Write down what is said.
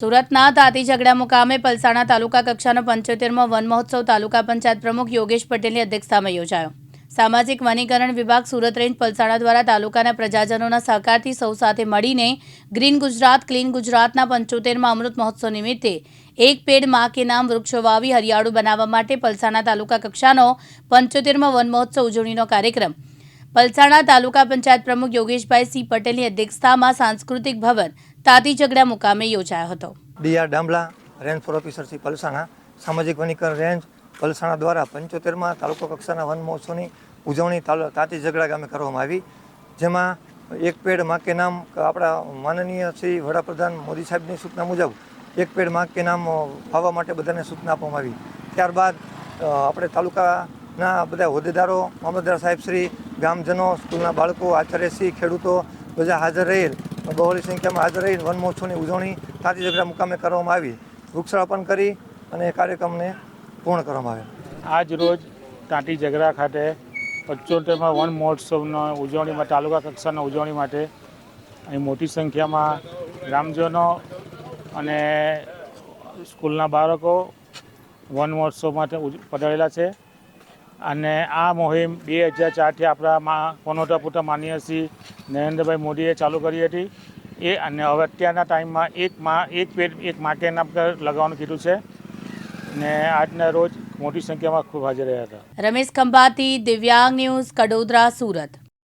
સુરતના તાતી ઝઘડા મુકામે પલસાણા તાલુકા કક્ષાનો પંચોતેરમાં વન મહોત્સવ તાલુકા પંચાયત પ્રમુખ યોગેશ પટેલની અધ્યક્ષતામાં યોજાયો. સામાજિક વનીકરણ વિભાગ સુરત રેન્જ પલસાણા દ્વારા તાલુકાના પ્રજાજનોના સહકારથી સૌ સાથે મળીને ગ્રીન ગુજરાત, ક્લીન ગુજરાતના પંચોતેરમાં અમૃત મહોત્સવ નિમિત્તે એક પેડમાં કે નામ વૃક્ષો વાવી હરિયાળું બનાવવા માટે પલસાણા તાલુકા કક્ષાનો પંચોતેરમાં વન મહોત્સવ ઉજવણીનો કાર્યક્રમ પલસાણા તાલુકા પંચાયત પ્રમુખ યોગેશભાઈ સી પટેલની અધ્યક્ષતામાં સાંસ્કૃતિક ભવન તાતી ઝઘડા મુકામે યોજાયો હતો. DR Dambla range forest officer Shri Palsana, સામાજિક વનીકરણ રેન્જ, પલસાણા દ્વારા પંચોતેરમાં તાલુકા કક્ષાના વન મહોત્સવની ઉજવણી તાતી ઝઘડા ગામે કરવામાં આવી. જેમાં એક પેડમાં કે નામ આપણા માનનીય શ્રી વડાપ્રધાન મોદી સાહેબની સૂચના મુજબ એક પેડમાં કે નામ વાવવા માટે બધાને સૂચના આપવામાં આવી. ત્યારબાદ આપણે તાલુકાના બધા હોદ્દેદારો, મામલતદાર સાહેબ શ્રી ગામજનો, સ્કૂલના બાળકો આચાર્યશ્રી ખેડૂતો બધા હાજર રહેલ. બહોળી સંખ્યામાં હાજર રહી વન મહોત્સવની ઉજવણી તાતી ઝઘડા મુકામે કરવામાં આવી. વૃક્ષારોપણ કરી અને કાર્યક્રમને પૂર્ણ કરવામાં આવ્યો. આજ રોજ તાંટી જગરા ખાતે પંચોતેરમાં વન મહોત્સવનો ઉજવણીમાં, તાલુકા કક્ષાના ઉજવણી માટે અહીં મોટી સંખ્યામાં ગ્રામજનો અને સ્કૂલના બાળકો વન મહોત્સવ માટે પધારેલા છે. અને આ મુહિમ બે હજાર ચારથી આપણા મા માન્ય શ્રી નરેન્દ્રભાઈ મોદીએ ચાલુ કરી હતી. એ અને હવે અત્યારના ટાઈમમાં એક માં, એક પેટ, એક માટેના લગાવવાનું કીધું છે. ને આજના રોજ મોટી સંખ્યામાં ખૂબ હાજર રહ્યા હતા. રમેશ ખંભાતી, દિવ્યાંગ ન્યૂઝ, કડોદરા, સુરત.